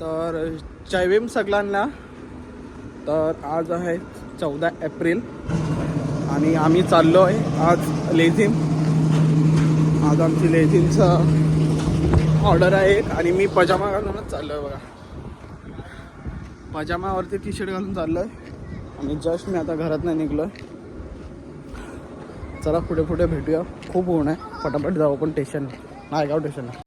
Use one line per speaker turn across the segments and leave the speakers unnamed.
तर जयभीम सगळ्यांना. तर आज आहे चौदा एप्रिल आणि आम्ही चाललो आहे आज लेझिम. आज आमची लेझिमचं ऑर्डर आहे आणि मी पजामा घालूनच चाललो आहे बघा. पजामावरती टी शर्ट घालून चाललो आहे आणि जस्ट मी आता घरात नाही निघलो आहे चला पुढे पुढे भेटूया. खूप ऊन आहे. पटापट जाऊ पण स्टेशन नायगाव स्टेशनला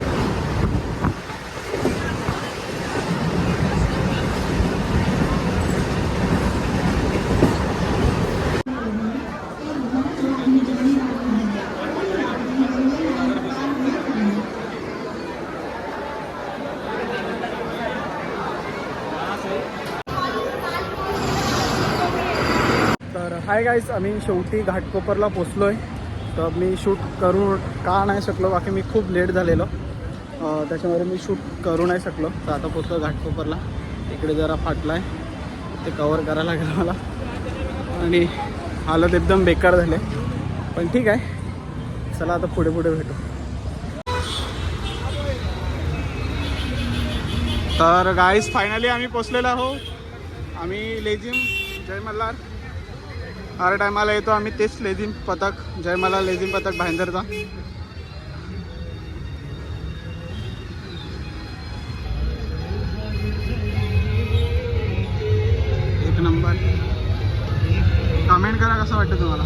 तर हाय गाईज आम्ही शेवटी घाटकोपरला पोचलो आहे तर मी शूट करू का नाही शकलो बाकी मी खूप लेट झालेलो. त्याच्यामुळे मी शूट करू नाही शकलो. तर आता पोचलो घाटकोपरला. इकडे जरा फाटला आहे ते कवर करायला लागेल मला. आणि हालत एकदम बेकार झाले. पण ठीक आहे. चला आता पुढे पुढे भेटू. तर गाईज फायनली आम्ही पोचलेलो आहोत. आम्ही लेझिम जय मल्हार. हर टायमाला येतो आम्ही तेच लेझिम पथक. जय मला लेझिम पथक भाईंदरचा. एक नंबर. कमेंट करा कसं वाटतं तुम्हाला?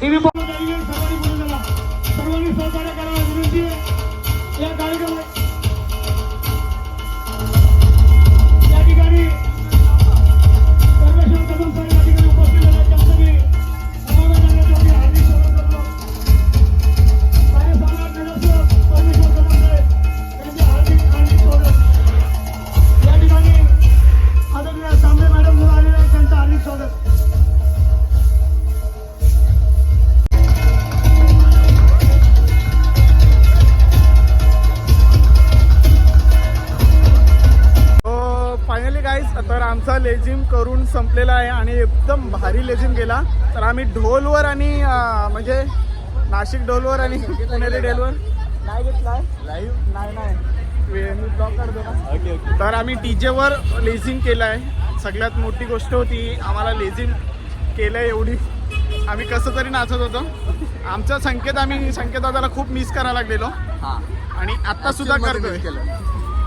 दिलीप पवार यांनी सर्वांनी बोलून गेला सर्वांनी सहकार्य करायला विनंती आहे या कार्यक्रमात
Guys तर आमचा लेझिम करून संपलेला आहे आणि एकदम भारी लेझिम गेला. तर आम्ही ढोलवर आणि म्हणजे नाशिक ढोलवर आणि पुणेरी ढोलवर. नाही घेतलाय. लाईव्ह नाही नाही. तर आम्ही डीजेवर लेझिम केलं आहे सगळ्यात मोठी गोष्ट होती आम्हाला लेझिम केलं आहे एवढी. आम्ही कसं तरी नाचत होतो. आमचा संकेत आम्ही संकेत दादाला खूप मिस करायला लागलेलो. आणि आता सुद्धा करतोय.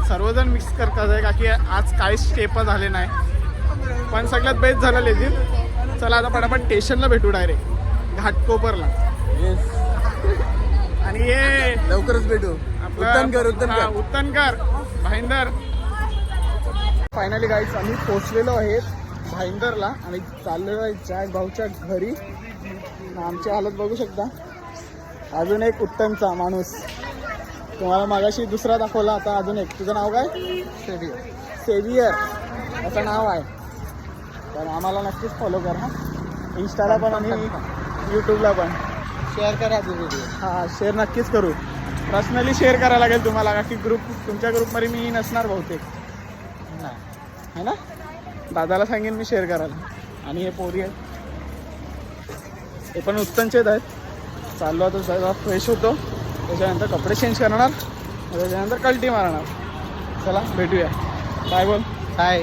सर्वजण मिक्स करतात आहे का की आज काहीच स्टेप झाले नाही. पण सगळ्यात बेस्ट झालं लेझिम. चला आता पटापट स्टेशनला भेटू डायरेक्ट घाटकोपरला. आणि ये.
लवकरच भेटू.
आपलं-
उत्तनकर
हा,
उत्तनकर
उत्तनकर भाईंदर. फायनली गाईच आम्ही पोचलेलो आहेत भाईंदरला आणि चाललेलो आहे जॅक भाऊच्या घरी. आमची हालत बघू शकता. अजून एक उत्तमचा माणूस. तुम्हाला मागाशी दुसरा दाखवला आता अजून एक. तुझं नाव काय? सेवियर. असं नाव आहे. तर आम्हाला नक्कीच फॉलो करा. इंस्टाला पण आणि यूट्यूबला पण.
शेअर करा व्हिडिओ
हा शेअर नक्कीच करू. पर्सनली शेअर करायला लागेल तुम्हाला का की ग्रुप तुमच्या ग्रुपमध्ये मी नसणार बहुतेक. है. ना? दादाला सांगेन मी शेअर करायला. आणि हे पोरी आहेत. हे पण उत्तमचेच आहेत. चाललो आता सगळा फ्रेश होतो. त्याच्यानंतर कपडे चेंज करणार. त्याच्यानंतर कल्टी मारणार. चला भेटूया. बाय बोल.
हाय